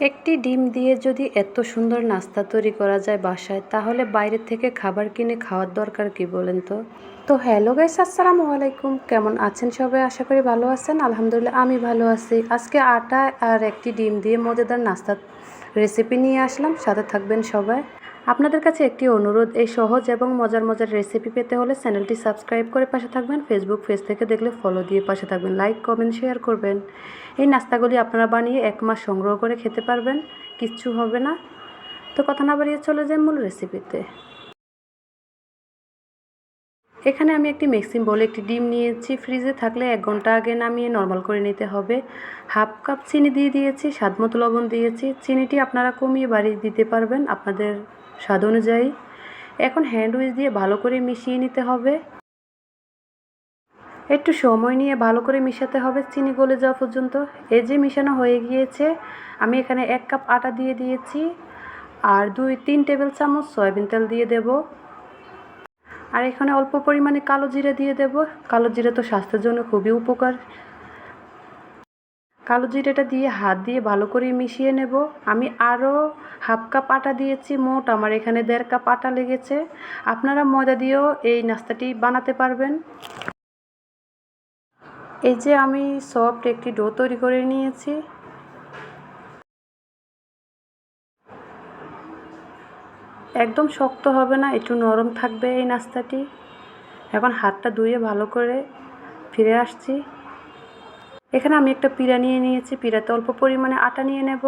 একটি ডিম দিয়ে যদি এত সুন্দর নাস্তা তৈরি করা যায় বাসায়, তাহলে বাইরে থেকে খাবার কিনে খাওয়ার দরকার কি বলেন তো? তো হ্যালো গাইস, আসসালামু আলাইকুম। কেমন আছেন সবাই? আশা করি ভালো আছেন। আলহামদুলিল্লাহ, আমি ভালো আছি। আজকে আটা আর একটি ডিম দিয়ে মজাদার নাস্তা রেসিপি নিয়ে আসলাম। সাথে থাকবেন সবাই। আপনাদের কাছে একটি অনুরোধ, এই সহজ এবং মজার মজার রেসিপি পেতে হলে চ্যানেলটি সাবস্ক্রাইব করে পাশে থাকবেন। ফেসবুক পেজ থেকে দেখলে ফলো দিয়ে পাশে থাকবেন। লাইক কমেন্ট শেয়ার করবেন। এই নাস্তাগুলি আপনারা বানিয়ে এক মাস সংগ্রহ করে খেতে পারবেন, কিচ্ছু হবে না। তো কথা না বাড়িয়ে চলে যাই মূল রেসিপিতে এখানে আমি একটি মিক্সিং বলে একটি ডিম নিয়েছি। ফ্রিজে থাকলে এক ঘণ্টা আগে নামিয়ে নর্মাল করে নিতে হবে। হাফ কাপ চিনি দিয়ে দিয়েছি স্বাদ মতো লবণ দিয়েছি। চিনিটি আপনারা কমিয়ে বাড়িয়ে দিতে পারবেন। আপনাদের স্বাদ অনুযায়ী। এখন হ্যান্ড উইচ দিয়ে ভালো করে মিশিয়ে নিতে হবে। একটু সময় নিয়ে ভালো করে মিশাতে হবে, চিনি গলে যাওয়া পর্যন্ত। এই যে মিশানো হয়ে গিয়েছে, আমি এখানে এক কাপ আটা দিয়ে দিয়েছি আর দুই, তিন টেবিল চামচ সয়াবিন তেল দিয়ে দেব। আর এখানে অল্প পরিমাণে কালো জিরে দিয়ে দেব। কালো জিরে তো স্বাস্থ্যের জন্য খুবই উপকার। কালো জিরেটা দিয়ে হাত দিয়ে ভালো করে মিশিয়ে নেব। আমি আরও হাফ কাপ আটা দিয়েছি, মোট আমার এখানে দেড় কাপ আটা লেগেছে। আপনারা ময়দা দিয়েও এই নাস্তাটি বানাতে পারবেন। এই যে আমি সফট একটি ডো তৈরি করে নিয়েছি। একদম শক্ত হবে না, একটু নরম থাকবে এই নাস্তাটি। এখন হাতটা ধুয়ে ভালো করে ফিরে আসছি। এখানে আমি একটা পিড়া নিয়ে নিয়েছি, পিড়াতে অল্প পরিমাণে আটা নিয়ে নেব।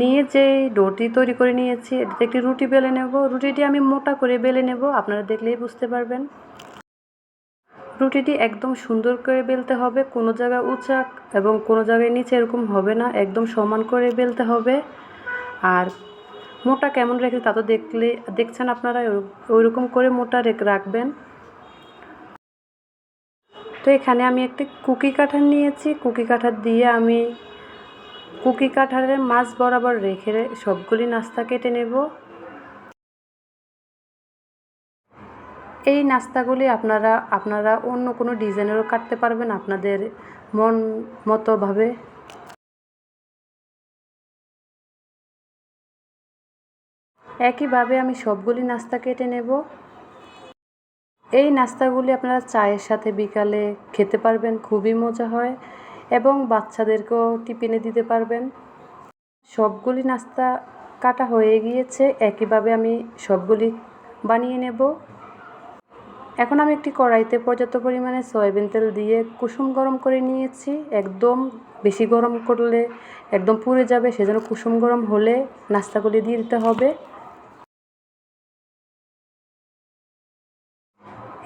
নিয়ে যে ডোটি তৈরি করে নিয়েছি, এটাতে একটি রুটি বেলে নেব। রুটিটি আমি মোটা করে বেলে নেব, আপনারা দেখলেই বুঝতে পারবেন। রুটিটি একদম সুন্দর করে বেলতে হবে, কোনো জায়গায় উঁচা এবং কোনো জায়গায় নিচে এরকম হবে না, একদম সমান করে বেলতে হবে। আর মোটা কেমন রেখে তা তো দেখলে, দেখছেন আপনারা, ওই রকম করে মোটা রাখবেন। তো এখানে আমি একটি কুকি কাঠার নিয়েছি। কুকি কাঠার দিয়ে আমি কুকি কাঠারের মাছ বরাবর রেখে সবগুলি নাস্তা কেটে নেব। এই নাস্তাগুলি আপনারা আপনারা অন্য কোনো ডিজাইনেরও কাটতে পারবেন আপনাদের মন মতোভাবে একইভাবে আমি সবগুলি নাস্তা কেটে নেব। এই নাস্তাগুলি আপনারা চায়ের সাথে বিকালে খেতে পারবেন, খুবই মজা হয় এবং বাচ্চাদেরকেও টিফিনে দিতে পারবেন। সবগুলি নাস্তা কাটা হয়ে গিয়েছে, একইভাবে আমি সবগুলি বানিয়ে নেব। এখন আমি একটি কড়াইতে পর্যাপ্ত পরিমাণে সয়াবিন তেল দিয়ে কুসুম গরম করে নিয়েছি। একদম বেশি গরম করলে একদম পুড়ে যাবে, সেজন্য কুসুম গরম হলে নাস্তাগুলি দিয়ে দিতে হবে।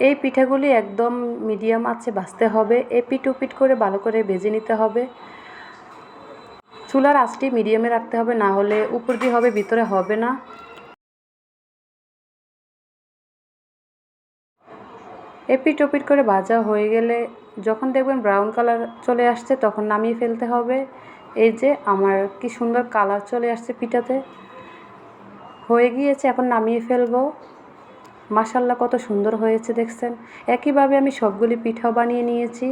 এই পিঠাগুলি একদম মিডিয়াম আছে ভাজতে হবে এপিট ওপিট করে ভালো করে ভেজে নিতে হবে। চুলার আঁচটি মিডিয়ামে রাখতে হবে, না হলে উপর দিয়ে হবে, ভিতরে হবে না। এপিট ওপিট করে ভাজা হয়ে গেলে যখন দেখবেন ব্রাউন কালার চলে আসছে, তখন নামিয়ে ফেলতে হবে। এই যে আমার কি সুন্দর কালার চলে আসছে পিঠাতে। হয়ে গিয়েছে, এখন নামিয়ে ফেলব। মাসাল্লাহ কত সুন্দর হয়েছে দেখছেন। একইভাবে আমি সবগুলি পিঠাও বানিয়ে নিয়েছি।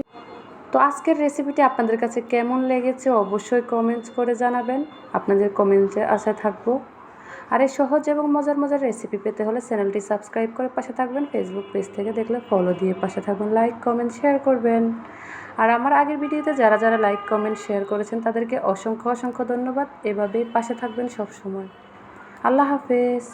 তো আজকের রেসিপিটি আপনাদের কাছে কেমন লেগেছে অবশ্যই কমেন্টস করে জানাবেন। আপনাদের কমেন্টে আশা থাকব। আর এই সহজ এবং মজার মজার রেসিপি পেতে হলে চ্যানেলটি সাবস্ক্রাইব করে পাশে থাকবেন। ফেসবুক পেজ থেকে দেখলে ফলো দিয়ে পাশে থাকবেন লাইক কমেন্ট শেয়ার করবেন। আর আমার আগের ভিডিওতে যারা যারা লাইক কমেন্ট শেয়ার করেছেন, তাদেরকে অসংখ্য অসংখ্য ধন্যবাদ। এভাবেই পাশে থাকবেন সব সময় আল্লাহ হাফেজ।